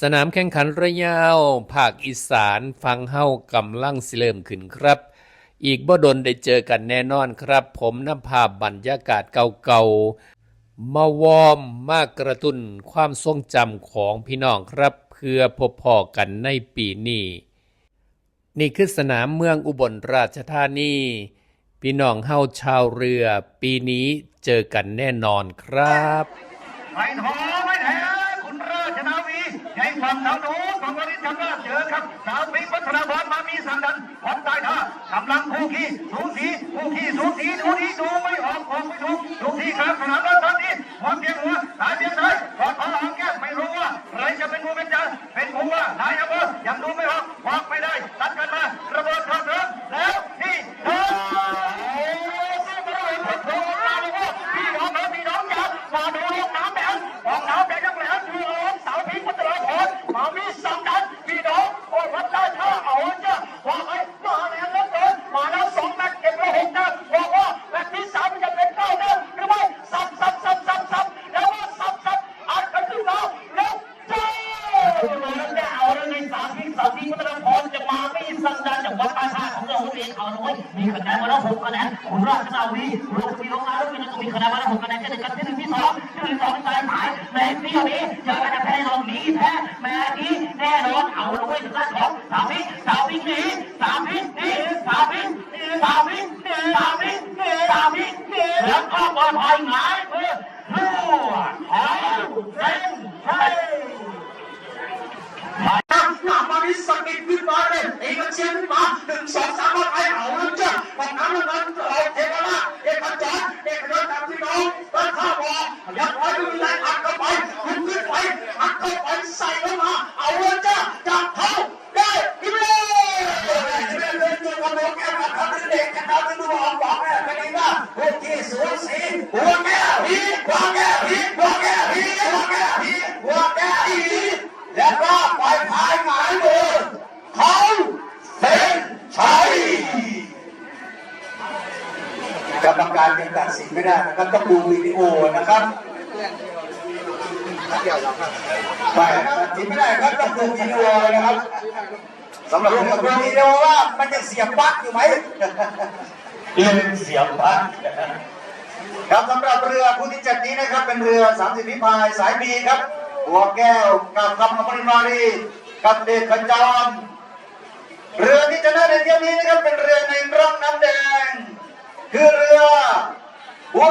สนามแข่งขันระยาวภาคอีสานฟังเฮ้ากำลังสิเริ่มขึ้นครับ อีกบ่ดนได้เจอกันแน่นอนครับ ผมนำภาพบรรยากาศเก่าๆ มาวอมมากกระตุ้นความทรงจำของพี่น้องครับ เพื่อพบพอกันในปีนี้ นี่คือสนามเมืองอุบลราชธานี พี่น้องเฮ้าชาวเรือ ปีนี้เจอกันแน่นอนครับไม่ท้อไม่แท้ ราชนาวีใหญ่ฝั่งทางโน้นฝั่งวรินทร์ราชเจอครับสาวพิงพัฒนาพรมามีสังดันพร้อมใต้ท่ากำลังคู่ขี้สูสีคู่ขี้สูสีดูดีดูไม่ออกออกไม่ถูกดูที่ครับสนามรบตอนนี้วางเพียงหัวสายเพียงซ้ายกอดคอหางแก้มไม่รู้ว่าใครจะเป็นผู้เป็นจ่าเป็นผู้ว่านายอำเภอยังดูไม่ออกวางไม่ได้ตัดกันมาระเบิดเข้าเถิงแล้วนี่เถิงพี่น้องเอ๋ยพี่น้องจ๋ามาดูลูกน้ำแดงออกน้ำแดงยังแหลมอยู่เอ๋ยเสาพิงพัฒนาพรมามีสังดันพี่น้องโอ้วัดได้ท่าเอาจ้ะว่าไอ้มาแรงเหลือเกินมาแล้วสองนัดเก็ บอกว่าแมตช์ที่สามจะเป็นเก้านัดหรือไม่สับสับสับสับสับแล้วว่าสับสับอัดกันขึ้นมาแล้วจ้าแล้วจะเอาแล้วในสามพิงสามพิงพัฒนาพรจะมาไม่สังดันจากวัดต้ท่าของเราเองเอาหน่อยมีคะแนนมาแล้วหกคะแนนคุณราชนาวีรบีลงมาแล้วมีนักมีคะแนนมาแล้วหกคะแนนจะได้กันที่หนึ่งที่สองที่หนึ่งสองที่สามหายแม่ที่นี้จะไปจะแพ้ลองหนีแพ้แม่นี้แน่นอนเอาเลยถึงด้านของสามพิงสามีสามพิงหนีสามพิงสามพิงสามพิงสามพิงแล้วก็บอลพายหงายเพื่อลูกเอา เส้นชัยหน้ามาที่สกิดขึ้นมาเลยเอกเชียนขึ้นมาหนึ่งสองสามมาไปเอาแล้วจ้ะฝั่งน้ำนั้นเอกเอกราเอกจอดเอกเดินตามพี่น้องต้นข้าวบอยัดไว้ด้วยแรงอัดเข้าไปขึ้นขึ้นไปอัดเข้าไปใส่เข้ามาเอาแล้วจ้ะจับเขาได้ขึ้นเลยเรื่องเรื่องเกี่ยวกับโลกแก้วกับคนเด็กกันเราจะดูออกบอกแม่ไปดีว่าโอเคสูสีหัวแก้วฮีหัวแก้วฮีหัวแก้วฮีหัวแก้วฮีหัวแก้วฮี แล้วก็ปล่อยพายหมายมือเขาเส้นชัย กรรมการยังตัดสินไม่ได้นะครับต้องดูวิดีโอนะครับไม่ตัดสินไม่ได้ครับต้องดูวิดีโอนะครับสำหรับผมดูวิดีโอว่ามันจะเสียบปลั๊กอยู่ไหมเรื่องเสียบปลั๊กครับสำหรับเรือผู้ที่จัดนี้นะครับ เป็นเรือ 30พิพายสายบีครับ หัวแก้วกับคำอภริมารีกับเดชขจรเรือที่ชนะในเที่ยวนี้นะครับเป็นเรือในร่องน้ำแดง คือเรือหั